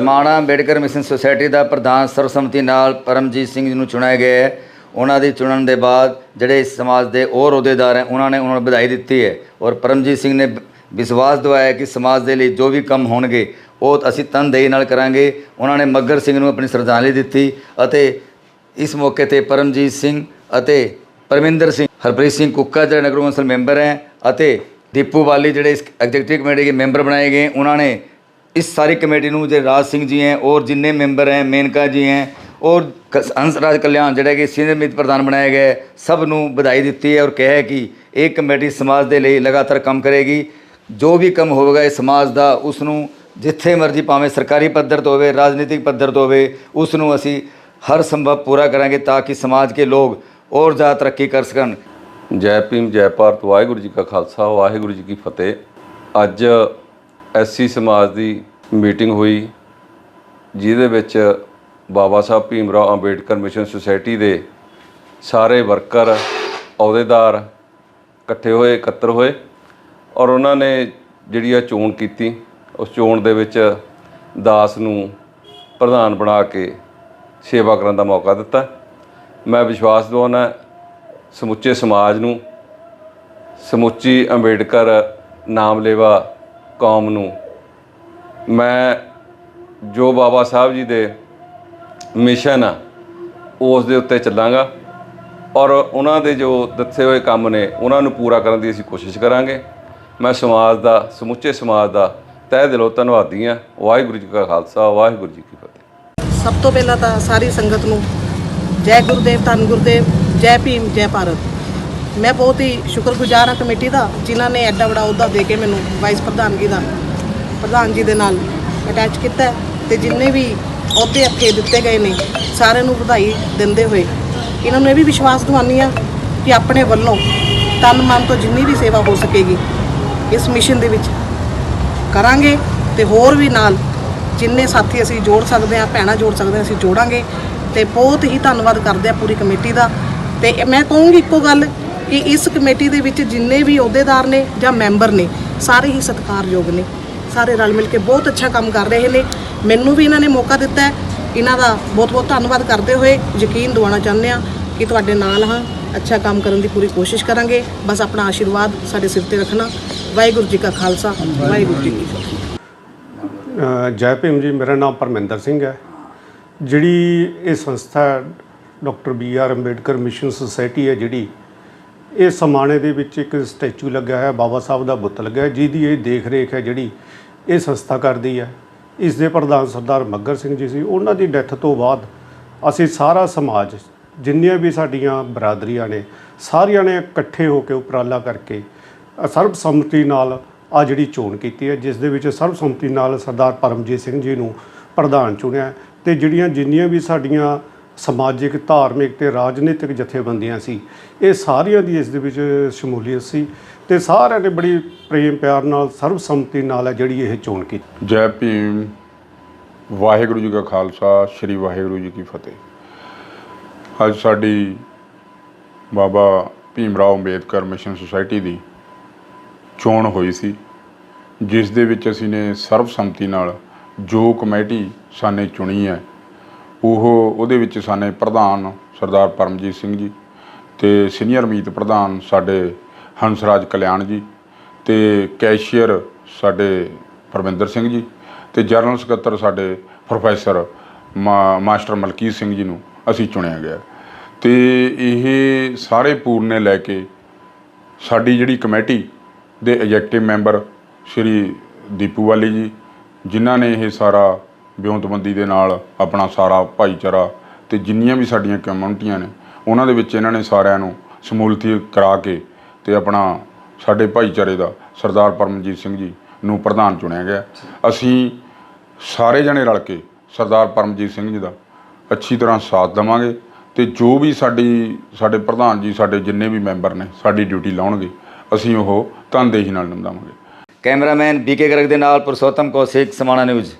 Samana Ambedkar mission society ਦਾ ਪ੍ਰਧਾਨ ਸਰਵਸੰਮਤੀ ਨਾਲ ਪਰਮਜੀਤ ਸਿੰਘ ਜੀ ਨੂੰ ਚੁਣਿਆ ਗਿਆ ਹੈ। ਉਹਨਾਂ ਦੀ ਚੁਣਨ ਦੇ ਬਾਅਦ ਜਿਹੜੇ ਇਸ ਸਮਾਜ ਦੇ ਹੋਰ ਅਹੁਦੇਦਾਰ ਹੈ, ਉਹਨਾਂ ਨੇ ਉਹਨਾਂ ਨੂੰ ਵਧਾਈ ਦਿੱਤੀ ਹੈ ਔਰ ਪਰਮਜੀਤ ਸਿੰਘ ਨੇ ਵਿਸ਼ਵਾਸ ਦਿਵਾਇਆ ਕਿ ਸਮਾਜ ਦੇ ਲਈ ਜੋ ਵੀ ਕੰਮ ਹੋਣਗੇ, ਉਹ ਅਸੀਂ ਤਨਦੇਹੀ ਨਾਲ ਕਰਾਂਗੇ। ਉਹਨਾਂ ਨੇ ਮੱਗਰ ਸਿੰਘ ਨੂੰ ਆਪਣੀ ਸ਼ਰਧਾਂਜਲੀ ਦਿੱਤੀ ਅਤੇ ਇਸ ਮੌਕੇ ਤੇ ਪਰਮਜੀਤ ਸਿੰਘ ਅਤੇ ਪਰਮਿੰਦਰ ਸਿੰਘ, ਹਰਪ੍ਰੀਤ ਸਿੰਘ ਕੁੱਕਾ ਜਿਹੜੇ ਨਗਰ ਕੌਂਸਲ ਮੈਂਬਰ ਹੈ ਅਤੇ ਦੀਪੂ ਵਾਲੀ ਜਿਹੜੇ ਇਸ ਐਗਜ਼ੀਕਟਿਵ ਕਮੇਟੀ ਦੇ ਮੈਂਬਰ ਬਣਾਏ ਗਏ, ਉਹਨਾਂ ਨੇ इस सारी कमेटी ਨੂੰ ਜੇ ਰਾਜ ਸਿੰਘ ਜੀ हैं और ਜਿੰਨੇ ਮੈਂਬਰ हैं ਮੇਨਕਾ ਜੀ हैं और ਕ- ਹੰਸ ਰਾਜ ਕਲਿਆਣ ਜਿਹੜੇ ਕਿ ਸੀਨੀਅਰ ਮੀਤ ਪ੍ਰਧਾਨ ਬਣਾਏ ਗਏ ਸਭ ਨੂੰ ਵਧਾਈ ਦਿੱਤੀ ਹੈ ਔਰ ਕਿਹਾ ਹੈ ਕਿ ਇਹ ਕਮੇਟੀ ਸਮਾਜ ਦੇ ਲਈ ਲਗਾਤਾਰ ਕੰਮ ਕਰੇਗੀ ਜੋ ਵੀ ਕੰਮ ਹੋਵੇਗਾ ਇਸ ਸਮਾਜ ਦਾ ਉਸ ਨੂੰ ਜਿੱਥੇ ਮਰਜ਼ੀ ਭਾਵੇਂ ਸਰਕਾਰੀ ਪੱਧਰ ਤੋਂ ਹੋਵੇ ਰਾਜਨੀਤਿਕ ਪੱਧਰ ਤੋਂ ਹੋਵੇ ਉਸ ਨੂੰ ਅਸੀਂ ਹਰ ਸੰਭਵ ਪੂਰਾ ਕਰਾਂਗੇ ਤਾਂ ਕਿ ਸਮਾਜ ਕੇ ਲੋਕ ਔਰ ਜ਼ਿਆਦਾ ਤਰੱਕੀ ਕਰ ਸਕਣ ਜੈ ਭੀਮ ਜੈ ਭਾਰਤ ਵਾਹਿਗੁਰੂ ਜੀ ਕਾ ਖਾਲਸਾ ਵਾਹਿਗੁਰੂ ਜੀ ਕੀ ਫਤਿਹ ਅੱਜ ਐਸਸੀ ਸਮਾਜ ਦੀ ਮੀਟਿੰਗ ਹੋਈ, ਜਿਹਦੇ ਵਿੱਚ ਬਾਬਾ ਸਾਹਿਬ ਭੀਮ ਰਾਓ ਅੰਬੇਡਕਰ ਮਿਸ਼ਨ ਸੁਸਾਇਟੀ ਦੇ ਸਾਰੇ ਵਰਕਰ, ਅਹੁਦੇਦਾਰ ਇਕੱਠੇ ਹੋਏ, ਇਕੱਤਰ ਹੋਏ ਔਰ ਉਹਨਾਂ ਨੇ ਜਿਹੜੀ ਆ ਚੋਣ ਕੀਤੀ, ਉਸ ਚੋਣ ਦੇ ਵਿੱਚ ਦਾਸ ਨੂੰ ਪ੍ਰਧਾਨ ਬਣਾ ਕੇ ਸੇਵਾ ਕਰਨ ਦਾ ਮੌਕਾ ਦਿੱਤਾ। ਮੈਂ ਵਿਸ਼ਵਾਸ ਦਿਵਾਉਣਾ ਸਮੁੱਚੇ ਸਮਾਜ ਨੂੰ ਸਮੁੱਚੀ ਅੰਬੇਡਕਰ ਨਾਮ ਲੇਵਾ ਕੌਮ ਨੂੰ। ਮੈਂ ਜੋ ਬਾਬਾ ਸਾਹਿਬ ਜੀ ਦੇ ਮਿਸ਼ਨ ਆ, ਉਸ ਦੇ ਉੱਤੇ ਚੱਲਾਂਗਾ ਔਰ ਉਹਨਾਂ ਦੇ ਜੋ ਦਿੱਤੇ ਹੋਏ ਕੰਮ ਨੇ, ਉਹਨਾਂ ਨੂੰ ਪੂਰਾ ਕਰਨ ਦੀ ਅਸੀਂ ਕੋਸ਼ਿਸ਼ ਕਰਾਂਗੇ। ਮੈਂ ਸਮਾਜ ਦਾ, ਸਮੁੱਚੇ ਸਮਾਜ ਦਾ ਤਹਿ ਦਿਲੋਂ ਧੰਨਵਾਦੀ ਹਾਂ। ਵਾਹਿਗੁਰੂ ਜੀ ਕਾ ਖਾਲਸਾ, ਵਾਹਿਗੁਰੂ ਜੀ ਕੀ ਫਤਿਹ। ਸਭ ਤੋਂ ਪਹਿਲਾਂ ਤਾਂ ਸਾਰੀ ਸੰਗਤ ਨੂੰ ਜੈ ਗੁਰਦੇਵ, ਧੰਨ ਗੁਰਦੇਵ, ਜੈ ਭੀਮ, ਜੈ ਭਾਰਤ। ਮੈਂ ਬਹੁਤ ਹੀ ਸ਼ੁਕਰਗੁਜ਼ਾਰ ਹਾਂ ਕਮੇਟੀ ਦਾ, ਜਿਨ੍ਹਾਂ ਨੇ ਐਡਾ ਬੜਾ ਅਹੁਦਾ ਦੇ ਕੇ ਮੈਨੂੰ ਵਾਈਸ ਪ੍ਰਧਾਨਗੀ ਦਾ ਪ੍ਰਧਾਨ ਜੀ ਦੇ ਨਾਲ ਅਟੈਚ ਕੀਤਾ ਹੈ ਤੇ ਜਿੰਨੇ ਵੀ ਅਹੁਦੇ ਅੱਗੇ ਦਿੱਤੇ ਗਏ ਨੇ, ਸਾਰਿਆਂ ਨੂੰ ਵਧਾਈ ਦਿੰਦੇ ਹੋਏ। ਇਹਨਾਂ ਨੂੰ ਇਹ ਵੀ ਵਿਸ਼ਵਾਸ ਦਿਵਾਉਂਦੀ ਹਾਂ ਕਿ ਆਪਣੇ ਵੱਲੋਂ ਤਨ ਮਨ ਤੋਂ ਜਿੰਨੀ ਵੀ ਸੇਵਾ ਹੋ ਸਕੇਗੀ, ਇਸ ਮਿਸ਼ਨ ਦੇ ਵਿੱਚ ਕਰਾਂਗੇ ਤੇ ਹੋਰ ਵੀ ਨਾਲ ਜਿੰਨੇ ਸਾਥੀ ਅਸੀਂ ਜੋੜ ਸਕਦੇ ਹਾਂ, ਭੈਣਾਂ ਜੋੜ ਸਕਦੇ ਹਾਂ, ਅਸੀਂ ਜੋੜਾਂਗੇ ਤੇ ਬਹੁਤ ਹੀ ਧੰਨਵਾਦ ਕਰਦੇ ਹਾਂ ਪੂਰੀ ਕਮੇਟੀ ਦਾ। ਤੇ ਮੈਂ ਕਹੂੰਗੀ ਇੱਕੋ ਗੱਲ ਕਿ ਇਸ ਕਮੇਟੀ ਦੇ ਵਿੱਚ ਜਿੰਨੇ ਵੀ ਅਹੁਦੇਦਾਰ ਨੇ ਜਾਂ ਮੈਂਬਰ ਨੇ, ਸਾਰੇ ਹੀ ਸਤਿਕਾਰਯੋਗ ਨੇ। ਸਾਰੇ ਰਲ ਮਿਲ ਕੇ ਬਹੁਤ ਅੱਛਾ ਕੰਮ ਕਰ ਰਹੇ ਨੇ। ਮੈਨੂੰ ਵੀ ਇਹਨਾਂ ਨੇ ਮੌਕਾ ਦਿੱਤਾ ਹੈ। ਇਹਨਾਂ ਦਾ ਬਹੁਤ ਬਹੁਤ ਧੰਨਵਾਦ ਕਰਦੇ ਹੋਏ ਯਕੀਨ ਦਿਵਾਉਣਾ ਚਾਹੁੰਦੇ ਹਾਂ ਕਿ ਤੁਹਾਡੇ ਨਾਲ ਹਾਂ, ਅੱਛਾ ਕੰਮ ਕਰਨ ਦੀ ਪੂਰੀ ਕੋਸ਼ਿਸ਼ ਕਰਾਂਗੇ। ਬਸ ਆਪਣਾ ਆਸ਼ੀਰਵਾਦ ਸਾਡੇ ਸਿਰ ਤੇ ਰੱਖਣਾ। ਵਾਹਿਗੁਰੂ ਜੀ ਕਾ ਖਾਲਸਾ। ਵਾਹਿਗੁਰੂ ਜੀ ਕੀ ਫਤਿਹ। ਜੈ ਭੀਮ ਜੀ, ਮੇਰਾ ਨਾਮ ਪਰਮਿੰਦਰ ਸਿੰਘ ਹੈ। ਜਿਹੜੀ ਇਹ ਸੰਸਥਾ doctor B R Ambedkar mission society ਹੈ, ਜਿਹੜੀ ਇਹ ਸਮਾਣੇ ਦੇ ਵਿੱਚ ਇੱਕ ਸਟੈਚੂ ਲੱਗਾ ਹੈ ਬਾਬਾ ਸਾਹਿਬ ਦਾ ਬੁੱਤ ਲੱਗਾ ਹੈ ਜਿਹਦੀ ਇਹ ਦੇਖ ਰੇਖ ਹੈ ਜਿਹੜੀ ਇਹ ਸੰਸਥਾ ਕਰਦੀ ਹੈ। ਇਸ ਦੇ ਪ੍ਰਧਾਨ ਸਰਦਾਰ ਮੱਗਰ ਸਿੰਘ ਜੀ ਸੀ। ਉਹਨਾਂ ਦੀ ਡੈਥ ਤੋਂ ਬਾਅਦ ਅਸੀਂ ਸਾਰਾ ਸਮਾਜ ਜਿੰਨੀਆਂ ਵੀ ਸਾਡੀਆਂ ਬਰਾਦਰੀਆਂ ਨੇ ਸਾਰਿਆਂ ਨੇ ਇਕੱਠੇ ਹੋ ਕੇ ਉਪਰਾਲਾ ਕਰਕੇ ਅ, ਸਰਬਸੰਮਤੀ ਨਾਲ ਆ ਜਿਹੜੀ ਚੋਣ ਕੀਤੀ ਹੈ ਜਿਸ ਦੇ ਵਿੱਚ ਸਰਬਸੰਮਤੀ ਨਾਲ ਸਰਦਾਰ ਪਰਮਜੀਤ ਸਿੰਘ ਜੀ ਨੂੰ ਪ੍ਰਧਾਨ ਚੁਣਿਆ ਤੇ ਜਿਹੜੀਆਂ ਜਿੰਨੀਆਂ ਵੀ ਸਾਡੀਆਂ ਸਮਾਜਿਕ, ਧਾਰਮਿਕ ਤੇ ਰਾਜਨੀਤਿਕ ਜਥੇਬੰਦੀਆਂ ਸੀ। ਇਹ ਸਾਰੀਆਂ ਦੀ ਇਸ ਦੇ ਵਿੱਚ ਸ਼ਮੂਲੀਅਤ ਸੀ ਤੇ ਸਾਰਿਆਂ ਨੇ ਬੜੀ ਪ੍ਰੇਮ ਪਿਆਰ ਨਾਲ, ਸਰਬਸੰਮਤੀ ਨਾਲ ਹੈ ਜਿਹੜੀ ਇਹ ਚੋਣ ਕੀਤੀ। ਜੈ ਭੀਮ। ਵਾਹਿਗੁਰੂ ਜੀ ਕਾ ਖਾਲਸਾ, ਸ੍ਰੀ ਵਾਹਿਗੁਰੂ ਜੀ ਕੀ ਫਤਿਹ। ਅੱਜ ਸਾਡੀ ਬਾਬਾ ਭੀਮ ਰਾਓ ਅੰਬੇਦਕਰ ਮਿਸ਼ਨ ਸੁਸਾਇਟੀ ਦੀ ਚੋਣ ਹੋਈ ਸੀ, ਜਿਸ ਦੇ ਵਿੱਚ ਅਸੀਂ ਨੇ ਸਰਬਸੰਮਤੀ ਨਾਲ ਜੋ ਕਮੇਟੀ ਸਾਨੇ ਚੁਣੀ ਹੈ ਉਹ ਉਹਦੇ ਵਿੱਚ ਸਾਨੇ ਪ੍ਰਧਾਨ ਸਰਦਾਰ ਪਰਮਜੀਤ ਸਿੰਘ ਜੀ ਤੇ ਸੀਨੀਅਰ ਮੀਤ ਪ੍ਰਧਾਨ ਸਾਡੇ ਹੰਸਰਾਜ ਕਲਿਆਣ ਜੀ ਤੇ ਕੈਸ਼ੀਅਰ ਸਾਡੇ ਪਰਮਿੰਦਰ ਸਿੰਘ ਜੀ ਤੇ ਜਨਰਲ ਸਕੱਤਰ ਸਾਡੇ ਪ੍ਰੋਫੈਸਰ ਮਾ- ਮਾਸਟਰ ਮਲਕੀਤ ਸਿੰਘ ਜੀ ਨੂੰ ਅਸੀਂ ਚੁਣਿਆ ਗਿਆ। ਤੇ ਇਹ ਸਾਰੇ ਪੂਰਨੇ ਲੈ ਕੇ ਸਾਡੀ ਜਿਹੜੀ ਕਮੇਟੀ ਦੇ ਐਗਜ਼ੈਕਟਿਵ ਮੈਂਬਰ ਸ਼੍ਰੀ ਦੀਪੂ ਵਾਲੀ ਜੀ, ਜਿਨ੍ਹਾਂ ਨੇ ਇਹ ਸਾਰਾ ਵਿਉਂਤਬੰਦੀ ਦੇ ਨਾਲ ਆਪਣਾ ਸਾਰਾ ਭਾਈਚਾਰਾ ਤੇ ਜਿੰਨੀਆਂ ਵੀ ਸਾਡੀਆਂ ਕਮਿਊਨਿਟੀਆਂ ਨੇ, ਉਹਨਾਂ ਦੇ ਵਿੱਚ ਇਹਨਾਂ ਨੇ ਸਾਰਿਆਂ ਨੂੰ ਸਮੂਲਤੀ ਕਰਾ ਕੇ ਤੇ ਆਪਣਾ ਸਾਡੇ ਭਾਈਚਾਰੇ ਦਾ ਸਰਦਾਰ ਪਰਮਜੀਤ ਸਿੰਘ ਜੀ ਨੂੰ ਪ੍ਰਧਾਨ ਚੁਣਿਆ ਗਿਆ। ਅਸੀਂ ਸਾਰੇ ਜਣੇ ਰਲ ਕੇ ਸਰਦਾਰ ਪਰਮਜੀਤ ਸਿੰਘ ਜੀ ਦਾ ਅੱਛੀ ਤਰ੍ਹਾਂ ਸਾਥ ਦੇਵਾਂਗੇ ਤੇ ਜੋ ਵੀ ਸਾਡੀ, ਸਾਡੇ ਪ੍ਰਧਾਨ ਜੀ, ਸਾਡੇ ਜਿੰਨੇ ਵੀ ਮੈਂਬਰ ਨੇ, ਸਾਡੀ ਡਿਊਟੀ ਲਾਉਣਗੇ, ਅਸੀਂ ਉਹ ਤਨਦੇਹੀ ਨਾਲ ਨਿਭਾਵਾਂਗੇ। ਕੈਮਰਾਮੈਨ ਬੀਕੇ ਗਰਗ ਦੇ ਨਾਲ ਪੁਰਸ਼ੋਤਮ ਕੌਸ਼ਿਕ, ਸਮਾਣਾ ਨਿਊਜ਼।